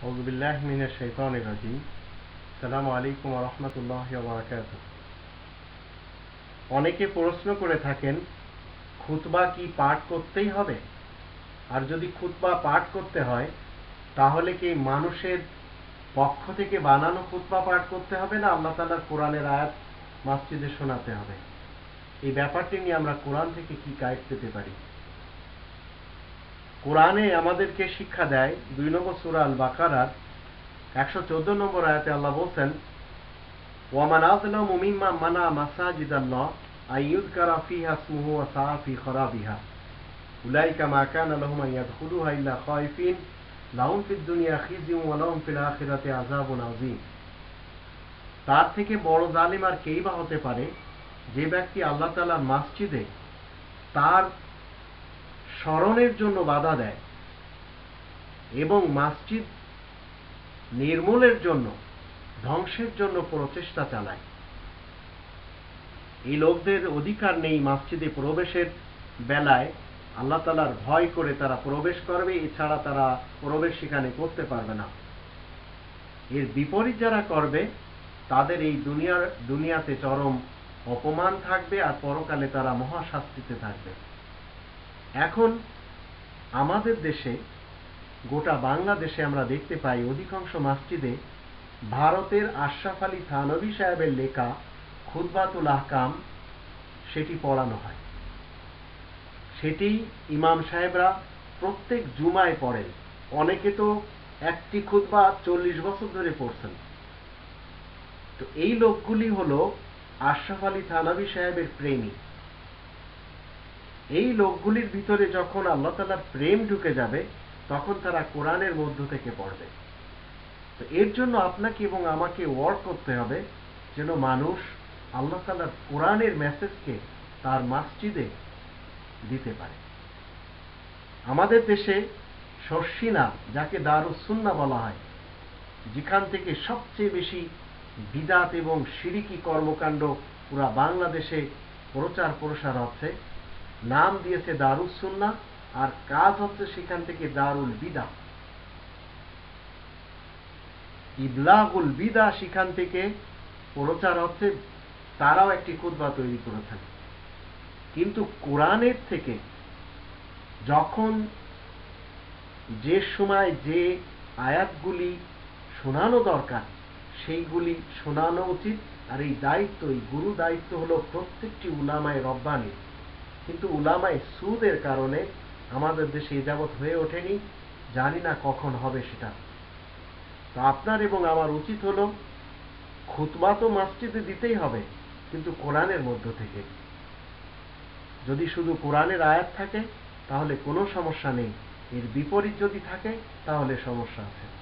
أعوذ بالله من الشيطان الرجيم السلام عليكم ورحمة الله وبركاته অনেকে প্রশ্ন করে থাকেন খুতবা কি পাঠ করতেই হবে আর যদি খুতবা পাঠ করতে হয় তাহলে কি মানুষের পক্ষ থেকে বানানো খুতবা পাঠ করতে হবে না আল্লাহ তাআলার কোরআনের আয়াত মসজিদে শোনাতে হবে এই ব্যাপারটি নিয়ে আমরা কোরআন থেকে কি গাইড পেতে পারি কোরআনে আমাদেরকে শিক্ষা দেয়, দুই নম্বর সুরা আল বাকারার একশো চোদ্দ নম্বর আয়াতে আল্লাহ বলছেন, ওয়ামান মিম্মা মানা মাসাজিদ আল্লাহ ইসমুহু ওয়া সাআ ফি ইয়াদখুলুহা ইল্লা খায়ফিন লাহুম দুনিয়া খিজিয়ুন ওয়া লাহুম ফিল আখিরাতি তার থেকে বড় জালিম আর কেই বা হতে পারে? যে ব্যক্তি আল্লাহ তাআলার মসজিদে তার স্মরণের জন্য বাধা দেয় এবং মসজিদ নির্মূলের জন্য, ধ্বংসের জন্য প্রচেষ্টা চালায়। এই লোকদের অধিকার নেই মসজিদে প্রবেশের বেলায়। আল্লাহ তালার ভয় করে তারা প্রবেশ করবে, এছাড়া তারা প্রবেশ সেখানে করতে পারবে না। এর বিপরীত যারা করবে, তাদের এই দুনিয়ার, দুনিয়াতে চরম অপমান থাকবে আর পরকালে তারা মহাশাস্তিতে থাকবে। এখন আমাদের দেশে, গোটা বাংলাদেশে আমরা দেখতে পাই অধিকাংশ মসজিদে ভারতের আশরাফ আলী থানবী সাহেবের লেখা খুদবাতুল আহকাম সেটি পড়ানো হয়। সেটি ইমাম সাহেবরা প্রত্যেক জুমায় পড়েন। অনেকে তো একটি খুতবা চল্লিশ বছর ধরে পড়ছেন। তো এই লোকগুলি হলো আশরাফ আলী থানবী সাহেবের প্রেমী। এই লোকগুলির ভিতরে যখন আল্লাহ তালার প্রেম ঢুকে যাবে, তখন তারা কোরআনের মধ্য থেকে পড়বে। তো এর জন্য আপনাকে এবং আমাকে ওয়ার্ক করতে হবে যেন মানুষ আল্লাহ তালার কোরআনের মেসেজকে তার মসজিদে দিতে পারে। আমাদের দেশে শর্ষিনা যাকে দারুসুন্না বলা হয়, যেখান থেকে সবচেয়ে বেশি বিদাত এবং সিরিকি কর্মকাণ্ড পুরা বাংলাদেশে প্রচার প্রসার হচ্ছে নাম দিয়েছে দারুসুন্না আর কাজ হচ্ছে সেখান থেকে দারুল বিদা। ইবলাগুল বিদা সেখান থেকে প্রচার হচ্ছে, তারাও একটি খুতবা তৈরি করেছেন। কিন্তু কোরআনের থেকে যখন যে সময় যে আয়াতগুলি শোনানো দরকার, সেইগুলি শোনানো উচিত, আর এই দায়িত্ব, এই গুরু দায়িত্ব হলো প্রত্যেকটি উলামায় রব্বানি। কিন্তু উলামায় সুদের কারণে আমাদের দেশে এ যাবৎ হয়ে ওঠেনি, জানি না কখন হবে সেটা। তো আপনার এবং আমার উচিত হলো খুতবা তো মসজিদে দিতেই হবে, কিন্তু কোরআনের মধ্য থেকে। যদি শুধু কোরআনের আয়াত থাকে, তাহলে কোনো সমস্যা নেই। এর বিপরীত যদি থাকে, তাহলে সমস্যা আছে।